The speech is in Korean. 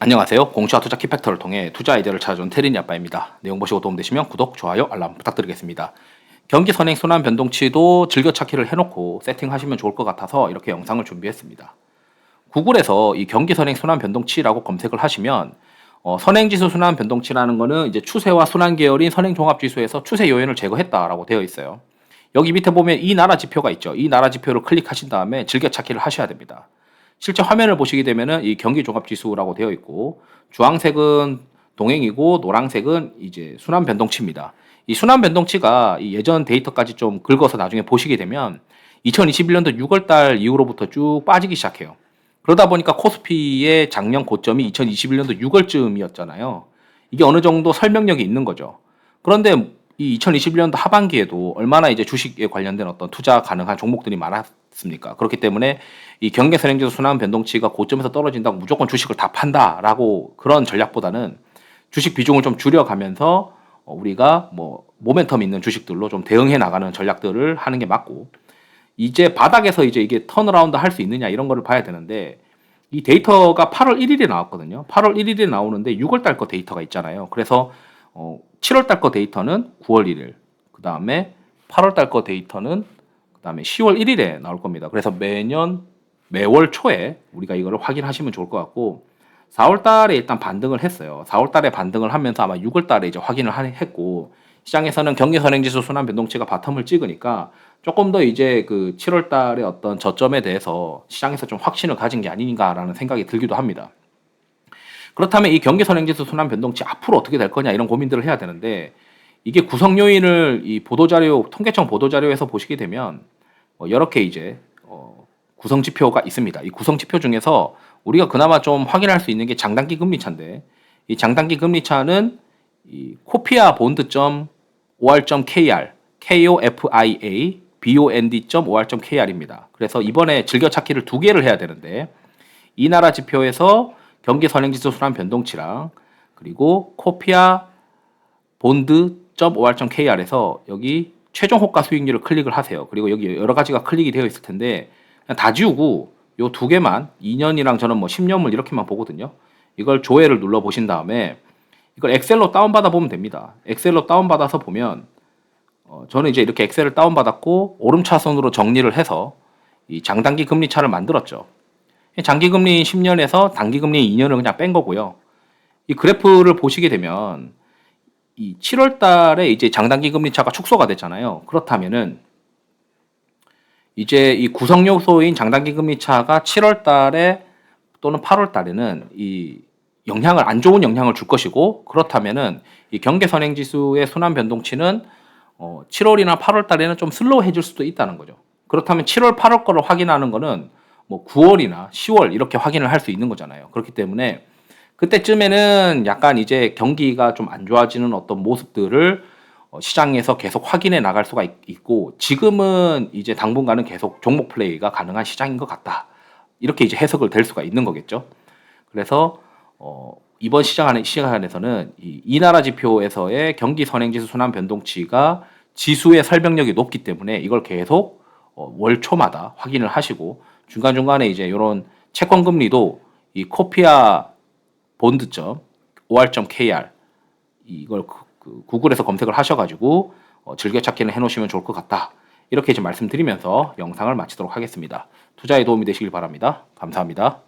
안녕하세요. 공시와 투자 키팩터를 통해 투자 아이디어를 찾아준 테린이 아빠입니다. 내용 보시고 도움되시면 구독, 좋아요, 알람 부탁드리겠습니다. 경기 선행 순환 변동치도 즐겨찾기를 해놓고 세팅하시면 좋을 것 같아서 이렇게 영상을 준비했습니다. 구글에서 이 경기 선행 순환 변동치라고 검색을 하시면 어, 선행지수 순환 변동치라는 거는 이제 추세와 순환 계열인 선행 종합 지수에서 추세 요인을 제거했다라고 되어 있어요. 여기 밑에 보면 이 나라 지표가 있죠. 이 나라 지표를 클릭하신 다음에 즐겨찾기를 하셔야 됩니다. 실제 화면을 보시게 되면은 이 경기 종합 지수라고 되어 있고 주황색은 동행이고 노란색은 이제 순환 변동치입니다. 이 순환 변동치가 이 예전 데이터까지 좀 긁어서 나중에 보시게 되면 2021년도 6월 달 이후로부터 쭉 빠지기 시작해요. 그러다 보니까 코스피의 작년 고점이 2021년도 6월쯤이었잖아요. 이게 어느 정도 설명력이 있는 거죠. 그런데 이 2021년도 하반기에도 얼마나 이제 주식에 관련된 어떤 투자 가능한 종목들이 많았습니까? 그렇기 때문에 이 경계선 행지수 순환 변동치가 고점에서 떨어진다고 무조건 주식을 다 판다라고 그런 전략보다는 주식 비중을 좀 줄여가면서 어, 우리가 뭐 모멘텀 있는 주식들로 좀 대응해 나가는 전략들을 하는 게 맞고 이제 바닥에서 이제 이게 턴어라운드 할 수 있느냐 이런 거를 봐야 되는데 이 데이터가 8월 1일에 나왔거든요. 8월 1일에 나오는데 6월 달 거 데이터가 있잖아요. 그래서 어 7월 달 거 데이터는 9월 1일. 그 다음에 8월 달 거 데이터는 그 다음에 10월 1일에 나올 겁니다. 그래서 매년 매월 초에 우리가 이거를 확인하시면 좋을 것 같고 4월 달에 일단 반등을 했어요. 4월 달에 반등을 하면서 아마 6월 달에 이제 확인을 하- 했고 시장에서는 경기 선행지수 순환 변동치가 바텀을 찍으니까 조금 더 이제 그 7월 달에 어떤 저점에 대해서 시장에서 좀 확신을 가진 게 아닌가라는 생각이 들기도 합니다. 그렇다면 이 경기 선행지수 순환 변동치 앞으로 어떻게 될 거냐 이런 고민들을 해야 되는데 이게 구성 요인을 이 보도자료 통계청 보도자료에서 보시게 되면 어, 이렇게 이제 어, 구성 지표가 있습니다. 이 구성 지표 중에서 우리가 그나마 좀 확인할 수 있는 게 장단기 금리 차인데 이 장단기 금리 차는 이 코피아 본드.or.kr KOFIA bond.or.kr입니다. 그래서 이번에 즐겨찾기를 두 개를 해야 되는데 이 나라 지표에서 경기 선행지수 순환 변동치랑 그리고 코피아 본드.or.kr에서 여기 최종 호가 수익률을 클릭을 하세요. 그리고 여기 여러 가지가 클릭이 되어 있을 텐데 그냥 다 지우고 요 두 개만 2년이랑 저는 뭐 10년물 이렇게만 보거든요. 이걸 조회를 눌러 보신 다음에 이걸 엑셀로 다운 받아 보면 됩니다. 엑셀로 다운 받아서 보면 어, 저는 이제 이렇게 엑셀을 다운 받았고 오름차순으로 정리를 해서 이 장단기 금리 차를 만들었죠. 장기 금리 10년에서 단기 금리 2년을 그냥 뺀 거고요. 이 그래프를 보시게 되면 이 7월 달에 이제 장단기 금리 차가 축소가 됐잖아요. 그렇다면은 이제 이 구성 요소인 장단기 금리 차가 7월 달에 또는 8월 달에는 이 영향을 안 좋은 영향을 줄 것이고 그렇다면은 이 경계 선행 지수의 순환 변동치는 어 7월이나 8월 달에는 좀 슬로우해질 수도 있다는 거죠. 그렇다면 7월, 8월 거를 확인하는 거는 뭐 9월이나 10월 이렇게 확인을 할 수 있는 거잖아요. 그렇기 때문에 그때쯤에는 약간 이제 경기가 좀 안 좋아지는 어떤 모습들을 어, 시장에서 계속 확인해 나갈 수가 있, 있고 지금은 이제 당분간은 계속 종목 플레이가 가능한 시장인 것 같다. 이렇게 이제 해석을 될 수가 있는 거겠죠. 그래서 어, 이번 시장 안에 시장 안에서는 이, 이 나라 지표에서의 경기 선행지수 순환 변동치가 지수의 설명력이 높기 때문에 이걸 계속 어, 월 초마다 확인을 하시고 중간 중간에 이제 이런 채권 금리도 이 코피아 본드점 or.kr 이걸 그, 그 구글에서 검색을 하셔가지고 어, 즐겨찾기는 해놓으시면 좋을 것 같다. 이렇게 이제 말씀드리면서 영상을 마치도록 하겠습니다. 투자에 도움이 되시길 바랍니다. 감사합니다.